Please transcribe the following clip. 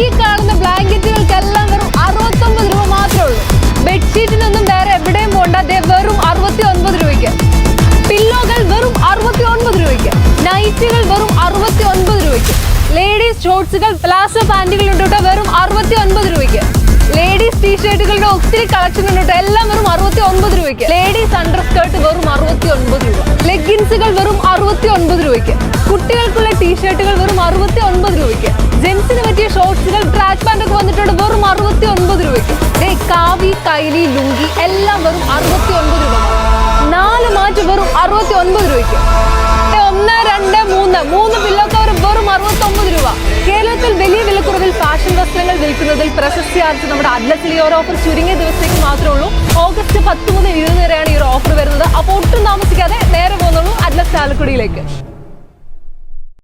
ഈ കാണുന്ന ബ്ലാങ്കറ്റുകൾക്കെല്ലാം വെറും അറുപത്തൊമ്പത് രൂപ മാത്രമേ ഉള്ളൂ. ബെഡ്ഷീറ്റിനൊന്നും വേറെ എവിടെയും പോകണ്ട ദേ വെറും അറുപത്തി ഒൻപത് രൂപയ്ക്ക്. പില്ലോകൾ വെറും അറുപത്തി ഒൻപത് രൂപയ്ക്ക്. നൈറ്റുകൾ വെറും അറുപത്തി ഒൻപത് രൂപയ്ക്ക്. ലേഡീസ് ഷോർട്സുകൾ പ്ലാസോ പാന്റുകൾ ഉണ്ട് വെറും അറുപത്തി ഒൻപത് രൂപയ്ക്ക്. ലേഡീസ് ടീഷർട്ടുകളുടെ ഒത്തിരി കളക്ഷൻ ഉണ്ട് എല്ലാം വെറും അറുപത്തി ഒൻപത് രൂപയ്ക്ക്. ലേഡീസ് അണ്ടർ സ്കേർട്ട് വെറും അറുപത്തി ഒൻപത് രൂപ. ലെഗിൻസുകൾ വെറും അറുപത്തി ഒൻപത് രൂപയ്ക്ക്. കുട്ടികൾക്കുള്ള ടീഷർട്ടുകൾ ഷോർട്സുകൾ ട്രാക്ക് പാന്റ് ഒക്കെ വന്നിട്ടുണ്ട്. വെറും അറുപത്തി ഒൻപത് രൂപയ്ക്ക്. ദേ കാവി കൈലി ലുങ്കി എല്ലാം വെറും അറുപത്തി ഒൻപത് രൂപ. നാല് മാറ്റ് വെറും അറുപത്തി ഒൻപത് രൂപയ്ക്ക് ഒന്ന് രണ്ട് മൂന്ന്. മൂന്ന് പില്ലോ വെറും അറുപത്തി ഒമ്പത് രൂപ. കേരളത്തിൽ വലിയ വിലക്കുറവിൽ ഫാഷൻ വസ്ത്രങ്ങൾ വിൽക്കുന്നതിൽ പ്രശസ്തി ആർജിച്ച നമ്മുടെ അഡ്ലസിൽ ഈ ഓഫർ ചുരുങ്ങിയ ദിവസത്തേക്ക് മാത്രമേ ഉള്ളൂ. ഓഗസ്റ്റ് പത്ത് മുതൽ ഇരുപത് വരെയാണ് ഈ ഓഫർ വരുന്നത്. അപ്പോൾ ഒട്ടും താമസിക്കാതെ നേരെ പോകുന്നുള്ളൂ അഡ്ലസ് ചാലക്കുടിയിലേക്ക്.